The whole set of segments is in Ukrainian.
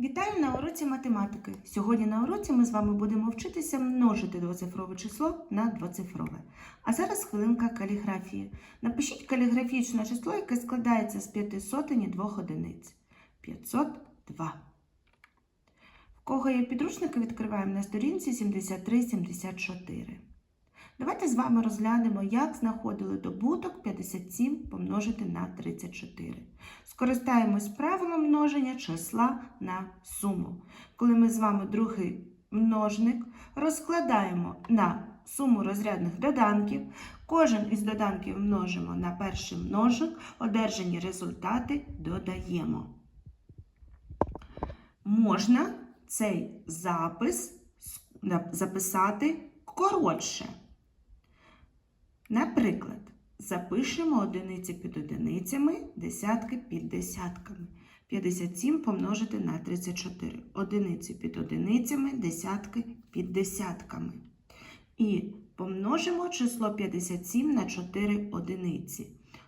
Вітаю на уроці математики. Сьогодні на уроці ми з вами будемо вчитися множити двоцифрове число на двоцифрове. А зараз хвилинка каліграфії. Напишіть каліграфічне число, яке складається з п'яти сотень і двох одиниць. 502. В кого є підручники, відкриваємо на сторінці 73-74. Давайте з вами розглянемо, як знаходили добуток 57 помножити на 34. Скористаємось правилом множення числа на суму. Коли ми з вами другий множник розкладаємо на суму розрядних доданків, кожен із доданків множимо на перший множник, одержані результати додаємо. Можна цей запис записати коротше. Наприклад, запишемо одиниці під одиницями, десятки під десятками. 57 помножити на 34. Одиниці під одиницями, десятки під десятками. І помножимо число 57 на 4 одиниці.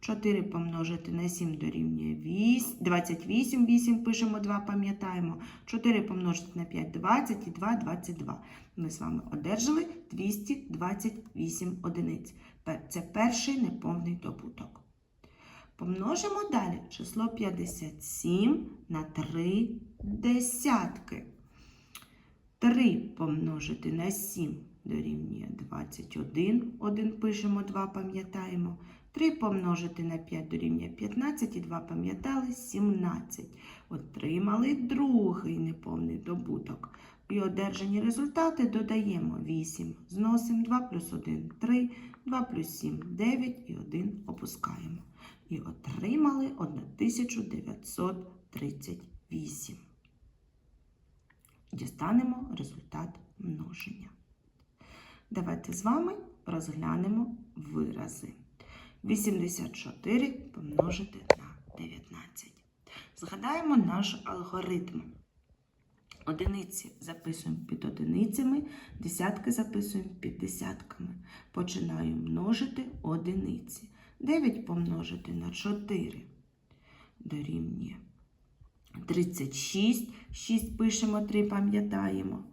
4 помножити на 7 дорівнює 8, 28, 8 пишемо 2, пам'ятаємо. 4 помножити на 5 20 і 2 22. Ми з вами одержали 228 одиниць. Це перший неповний добуток. Помножимо далі число 57 на 3 десятки. 3 помножити на 7 дорівнює 21. 1 пишемо, 2 пам'ятаємо. 3 помножити на 5 дорівнює 15 і 2 пам'ятали 17. Отримали другий неповний добуток. І одержані результати додаємо 8. Зносимо 2 плюс 1 3, 2 плюс 7 9 і 1 опускаємо. І отримали 1938. Дістанемо результат множення. Давайте з вами розглянемо вирази. 84 помножити на 19. Згадаємо наш алгоритм. Одиниці записуємо під одиницями, десятки записуємо під десятками. Починаю множити одиниці. 9 помножити на 4 дорівнює 36. 6 пишемо, 3 пам'ятаємо.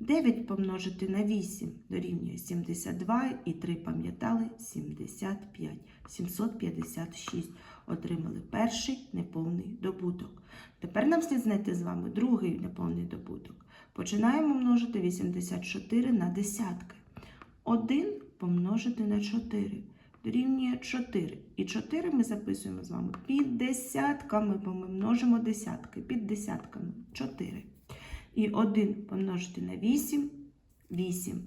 9 помножити на 8 дорівнює 72 і 3 пам'ятали 75. 756 отримали перший неповний добуток. Тепер нам слід знайти з вами другий неповний добуток. Починаємо множити 84 на десятки. 1 помножити на 4 дорівнює 4. І 4 ми записуємо з вами під десятками, бо ми множимо десятки. Під десятками 4. І 1 помножити на 8 8.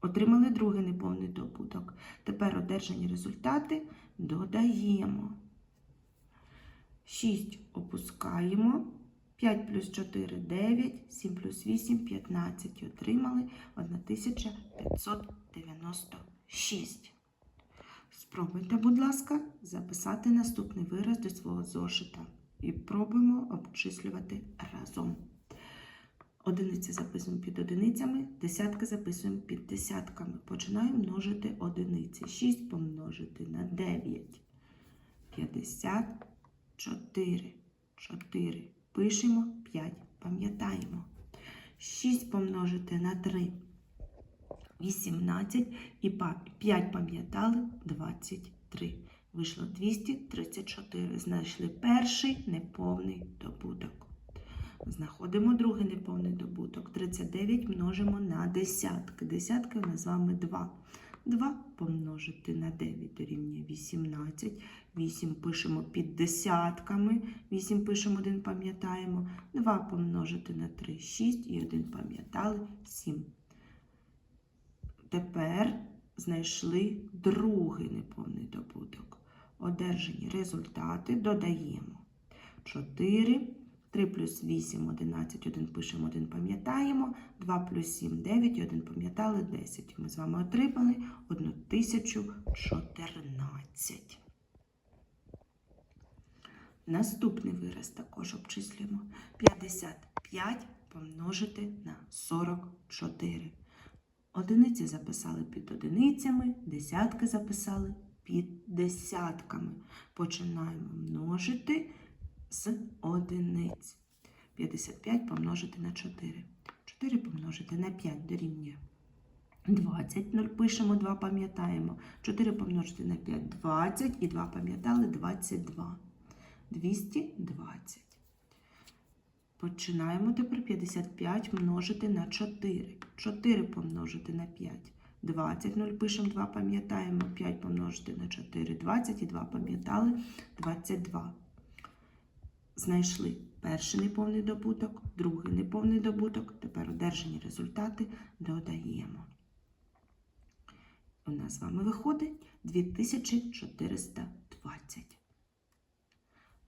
Отримали другий неповний добуток. Тепер одержані результати додаємо. 6 опускаємо. 5 плюс 4 9, 7 плюс 8 15. І отримали 1596. Спробуйте, будь ласка, записати наступний вираз до свого зошита. І пробуємо обчислювати разом. Одиниці записуємо під одиницями, десятки записуємо під десятками. Починаємо множити одиниці. 6 помножити на 9. 54. 4. Пишемо 5. Пам'ятаємо. 6 помножити на 3. 18. І 5 пам'ятали 23. Вийшло 234. Знайшли перший неповний добуток. Знаходимо другий неповний добуток. 39 множимо на десятки. Десятки у нас з вами 2. 2 помножити на 9 дорівнює 18. 8 пишемо під десятками. 8 пишемо 1, пам'ятаємо. 2 помножити на 3 6 і 1 пам'ятали 7. Тепер знайшли другий неповний добуток. Одержані результати додаємо 4, 3 плюс 8, 11, 1 пишемо, 1 пам'ятаємо, 2 плюс 7, 9, 1 пам'ятали, 10. Ми з вами отримали 1014. Наступний вираз також обчислюємо. 55 помножити на 44. Одиниці записали під одиницями, десятки записали під десятками. Починаємо множити з одиниць. 55 помножити на 4. 4 помножити на 5 дорівнює 20. 0 пишемо, 2 пам'ятаємо. 4 помножити на 5 20 і 2 пам'ятали 22. 220. Починаємо тепер 55 множити на 4. 4 помножити на 5. 20. 0 пишемо, 2 пам'ятаємо. 5 помножити на 4. 20 і 2 пам'ятали 22. Знайшли перший неповний добуток, другий неповний добуток. Тепер одержані результати додаємо. У нас з вами виходить 2420.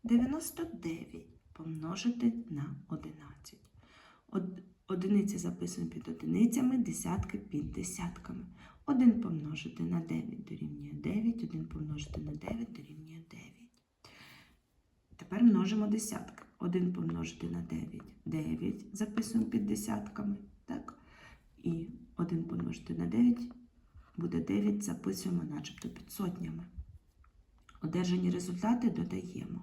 99 помножити на 11. Од- Одиниці записуємо під одиницями, десятки під десятками. 1 помножити на 9 дорівнює 9, 1 помножити на 9 дорівнює 9. Тепер множимо десятки. 1 помножити на 9 9 записуємо під десятками. Так? І 1 помножити на 9 буде 9, записуємо начебто під сотнями. Одержані результати додаємо.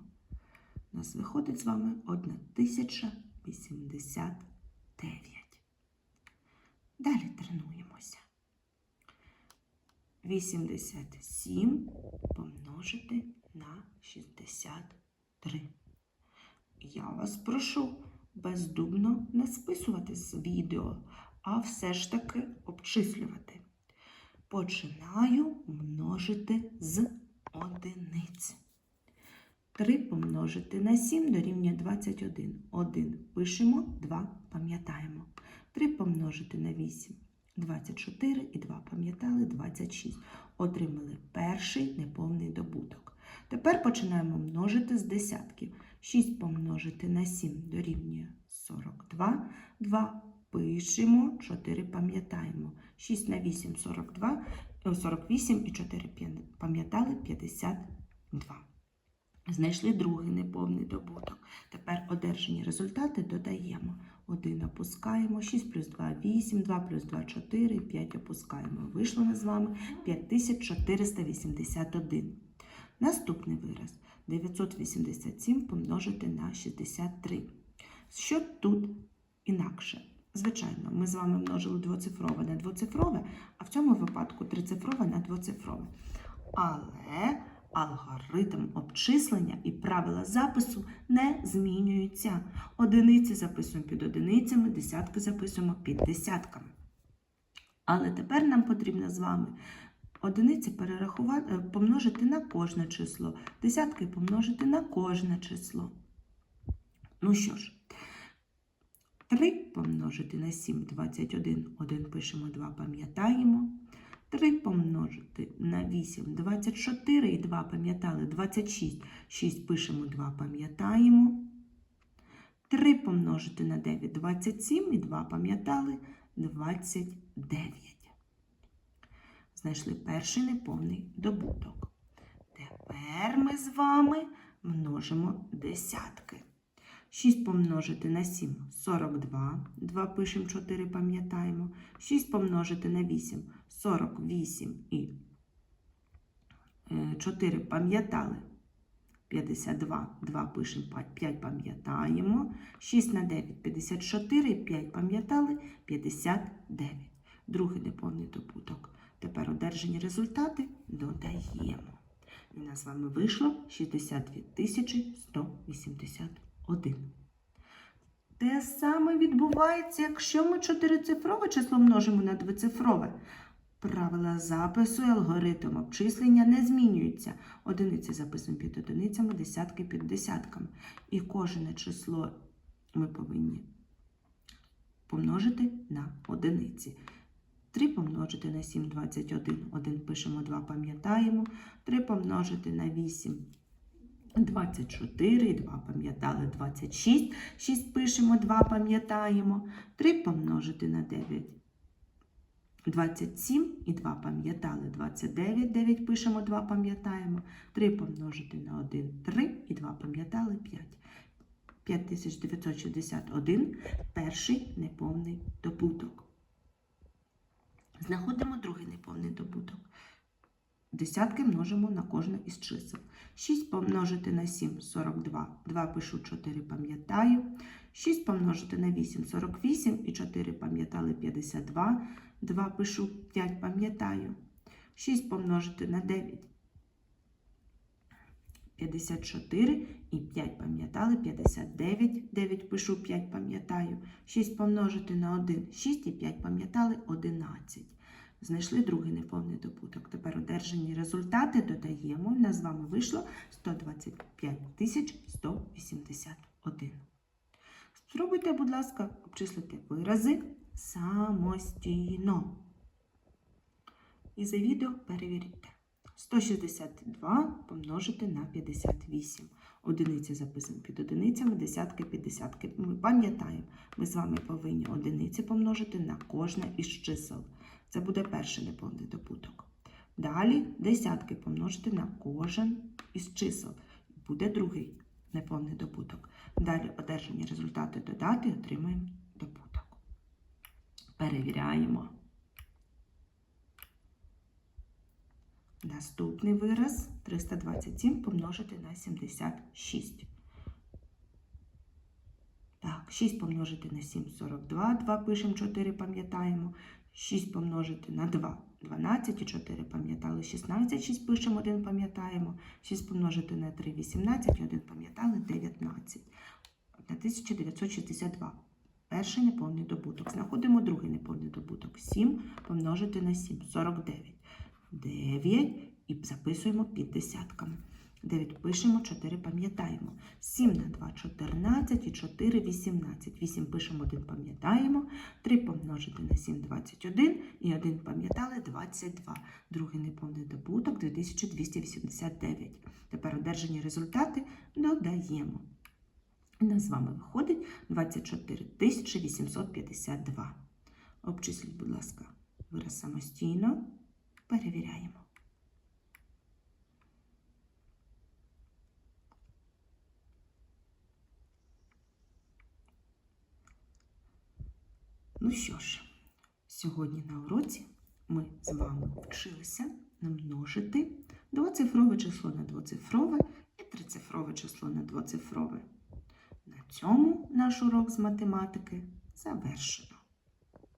У нас виходить з вами 1089. Далі тренуємося. 87 помножити на 63. Я вас прошу бездумно не списувати з відео, а все ж таки обчислювати. Починаю множити з одиниць. 3 помножити на 7 дорівнює 21. 1 пишемо, 2 пам'ятаємо. 3 помножити на 8 24 і 2 пам'ятали 26. Отримали перший неповний добуток. Тепер починаємо множити з десятків. 6 помножити на 7 дорівнює 42. 2 пишемо, 4 пам'ятаємо. 6 на 8 42, е, 48 і 4 пам'ятали 52. Знайшли другий неповний добуток. Тепер одержані результати додаємо. 1 опускаємо, 6 плюс 2 – 8, 2 плюс 2 – 4, 5 опускаємо. Вийшло на з вами 5481. Наступний вираз 987 помножити на 63. Що тут інакше? Звичайно, ми з вами множили двоцифрове на двоцифрове, а в цьому випадку трицифрове на двоцифрове. Але алгоритм обчислення і правила запису не змінюються. Одиниці записуємо під одиницями, десятки записуємо під десятками. Але тепер нам потрібно з вами одиниці перерахувати, е, помножити на кожне число, десятки помножити на кожне число. Ну що ж, 3 помножити на 7 21, 1 пишемо, 2 пам'ятаємо. 3 помножити на 8 24 і 2 пам'ятали 26, 6 пишемо, 2 пам'ятаємо. 3 помножити на 9 27 і 2 пам'ятали 29. Знайшли перший неповний добуток. Тепер ми з вами множимо десятки. 6 помножити на 7 42. 2 пишемо 4, пам'ятаємо. 6 помножити на 8 48 і е, 4 пам'ятали. 52, 2 пишемо, 5 пам'ятаємо. 6 на 9 54, 5 пам'ятали, 59. Другий неповний добуток. Тепер одержані результати додаємо. І нас з вами вийшло 62 180. 1. Те саме відбувається, якщо ми чотирицифрове число множимо на двоцифрове. Правила запису і алгоритм обчислення не змінюються. Одиниці записуємо під одиницями, десятки під десятками. І кожне число ми повинні помножити на одиниці. 3 помножити на 7, 21. 1 пишемо, 2 пам'ятаємо. 3 помножити на 8, 24, і 2 пам'ятали 26. 6 пишемо, 2 пам'ятаємо. 3 помножити на 9 27 і 2 пам'ятали 29, 9 пишемо, 2 пам'ятаємо. 3 помножити на 1 3 і 2 пам'ятали 5. 5961 перший неповний добуток. Знаходимо другий неповний добуток. Десятки множимо на кожне із чисел. 6 помножити на 7 – 42. 2 пишу 4, пам'ятаю. 6 помножити на 8 – 48. І 4 пам'ятали 52. 2 пишу 5, пам'ятаю. 6 помножити на 9 – 54. І 5 пам'ятали 59. 9 пишу 5, пам'ятаю. 6 помножити на 1 – 6 і 5 пам'ятали 11. Знайшли другий неповний добуток. Тепер одержані результати додаємо. У нас з вами вийшло 125 181. Спробуйте, будь ласка, обчислити вирази самостійно. І за відео перевірте. 162 помножити на 58. Одиниці записані під одиницями, десятки під десятки. Ми пам'ятаємо, ми з вами повинні одиниці помножити на кожне із чисел. Це буде перший неповний добуток. Далі десятки помножити на кожен із чисел. Буде другий неповний добуток. Далі одержані результати додати отримаємо добуток. Перевіряємо. Наступний вираз 327 помножити на 76. Так, 6 помножити на 7 42. 2 пишемо 4, пам'ятаємо. 6 помножити на 2 12 і 4 пам'ятали 16, 6 пишемо 1 пам'ятаємо. 6 помножити на 3 18 і 1 пам'ятали 19. 1962. Перший неповний добуток. Знаходимо другий неповний добуток. 7 помножити на 7 49. 9 і записуємо під десятками. 9 пишемо, 4 пам'ятаємо. 7 на 2 14 і 4 18. 8 пишемо, 1 пам'ятаємо. 3 помножити на 7 21 і 1 пам'ятали 22. Другий неповний добуток 2289. Тепер одержані результати додаємо. У нас з вами виходить 24 852. Обчисліть, будь ласка, вираз самостійно. Перевіряємо. Ну що ж, сьогодні на уроці ми з вами вчилися намножити двоцифрове число на двоцифрове і трицифрове число на двоцифрове. На цьому наш урок з математики завершено.